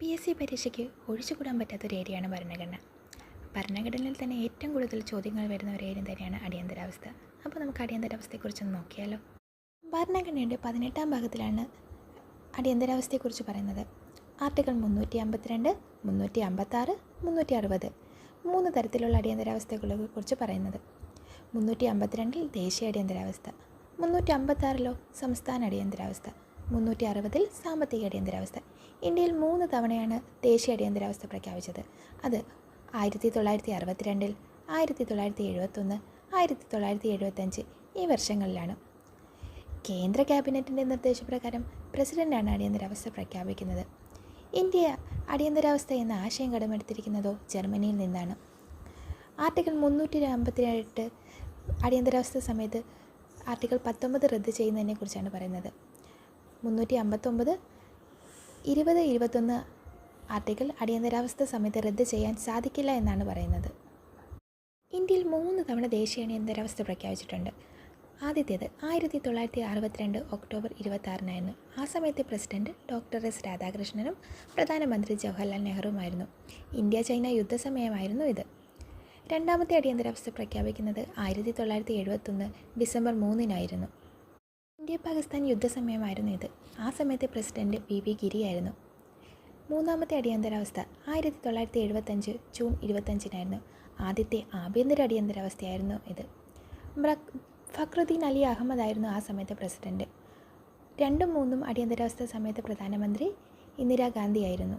P S C പരീക്ഷയ്ക്ക് ഒഴിച്ചുകൂടാൻ പറ്റാത്തൊരു ഏരിയയാണ് ഭരണഘടന. ഭരണഘടനയിൽ തന്നെ ഏറ്റവും കൂടുതൽ ചോദ്യങ്ങൾ വരുന്ന ഒരു ഏരിയ തന്നെയാണ് അടിയന്തരാവസ്ഥ. അപ്പോൾ നമുക്ക് അടിയന്തരാവസ്ഥയെക്കുറിച്ചൊന്ന് നോക്കിയാലോ? ഭരണഘടനയുടെ പതിനെട്ടാം ഭാഗത്തിലാണ് അടിയന്തരാവസ്ഥയെക്കുറിച്ച് പറയുന്നത്. ആർട്ടിക്കിൾ മുന്നൂറ്റി അമ്പത്തിരണ്ട് മുന്നൂറ്റി അമ്പത്താറ് മുന്നൂറ്റി അറുപത് മൂന്ന് തരത്തിലുള്ള അടിയന്തരാവസ്ഥകളെ കുറിച്ച് പറയുന്നത്. മുന്നൂറ്റി അമ്പത്തിരണ്ടിൽ ദേശീയ അടിയന്തരാവസ്ഥ. മുന്നൂറ്റി അമ്പത്താറിലോ സംസ്ഥാന അടിയന്തരാവസ്ഥ. മുന്നൂറ്റി അറുപതിൽ സാമ്പത്തിക അടിയന്തരാവസ്ഥ. ഇന്ത്യയിൽ മൂന്ന് തവണയാണ് ദേശീയ അടിയന്തരാവസ്ഥ പ്രഖ്യാപിച്ചത്. അത് ആയിരത്തി തൊള്ളായിരത്തി അറുപത്തിരണ്ടിൽ ആയിരത്തി തൊള്ളായിരത്തി എഴുപത്തൊന്ന് ആയിരത്തി തൊള്ളായിരത്തി എഴുപത്തഞ്ച് ഈ വർഷങ്ങളിലാണ്. കേന്ദ്ര ക്യാബിനറ്റിന്റെ നിർദ്ദേശപ്രകാരം പ്രസിഡന്റാണ് അടിയന്തരാവസ്ഥ പ്രഖ്യാപിക്കുന്നത്. ഇന്ത്യ അടിയന്തരാവസ്ഥ എന്ന ആശയം കടമെടുത്തിരിക്കുന്നതോ ജർമ്മനിയിൽ നിന്നാണ്. ആർട്ടിക്കിൾ മുന്നൂറ്റി അമ്പത്തിയെട്ട് അടിയന്തരാവസ്ഥ സമയത്ത് ആർട്ടിക്കിൾ പത്തൊമ്പത് റദ്ദ് ചെയ്യുന്നതിനെ കുറിച്ചാണ് പറയുന്നത്. മുന്നൂറ്റി അമ്പത്തൊമ്പത് ഇരുപത് ഇരുപത്തൊന്ന് ആർട്ടിക്കിൾ അടിയന്തരാവസ്ഥ സമയത്ത് റദ്ദ് ചെയ്യാൻ സാധിക്കില്ല എന്നാണ് പറയുന്നത്. ഇന്ത്യയിൽ മൂന്ന് തവണ ദേശീയ അടിയന്തരാവസ്ഥ പ്രഖ്യാപിച്ചിട്ടുണ്ട്. ആദ്യത്തേത് ആയിരത്തി തൊള്ളായിരത്തി അറുപത്തിരണ്ട് ഒക്ടോബർ ഇരുപത്താറിനായിരുന്നു ആ സമയത്തെ പ്രസിഡന്റ് ഡോക്ടർ എസ് രാധാകൃഷ്ണനും പ്രധാനമന്ത്രി ജവഹർലാൽ നെഹ്റുവുമായിരുന്നു. ഇന്ത്യ ചൈന യുദ്ധസമയമായിരുന്നു ഇത്. രണ്ടാമത്തെ അടിയന്തരാവസ്ഥ പ്രഖ്യാപിക്കുന്നത് ആയിരത്തി തൊള്ളായിരത്തി എഴുപത്തൊന്ന് ഡിസംബർ മൂന്നിനായിരുന്നു. ഇന്ത്യ പാകിസ്ഥാൻ യുദ്ധസമയമായിരുന്നു ഇത്. ആ സമയത്തെ പ്രസിഡന്റ് വി വി ഗിരിയായിരുന്നു മൂന്നാമത്തെ അടിയന്തരാവസ്ഥ ആയിരത്തി തൊള്ളായിരത്തി എഴുപത്തഞ്ച് ജൂൺ ഇരുപത്തഞ്ചിനായിരുന്നു. ആദ്യത്തെ ആഭ്യന്തര അടിയന്തരാവസ്ഥയായിരുന്നു ഇത്. ഫക്രുദ്ദീൻ അലി അഹമ്മദ് ആയിരുന്നു ആ സമയത്തെ പ്രസിഡന്റ്. രണ്ടും മൂന്നും അടിയന്തരാവസ്ഥ സമയത്ത് പ്രധാനമന്ത്രി ഇന്ദിരാഗാന്ധി ആയിരുന്നു.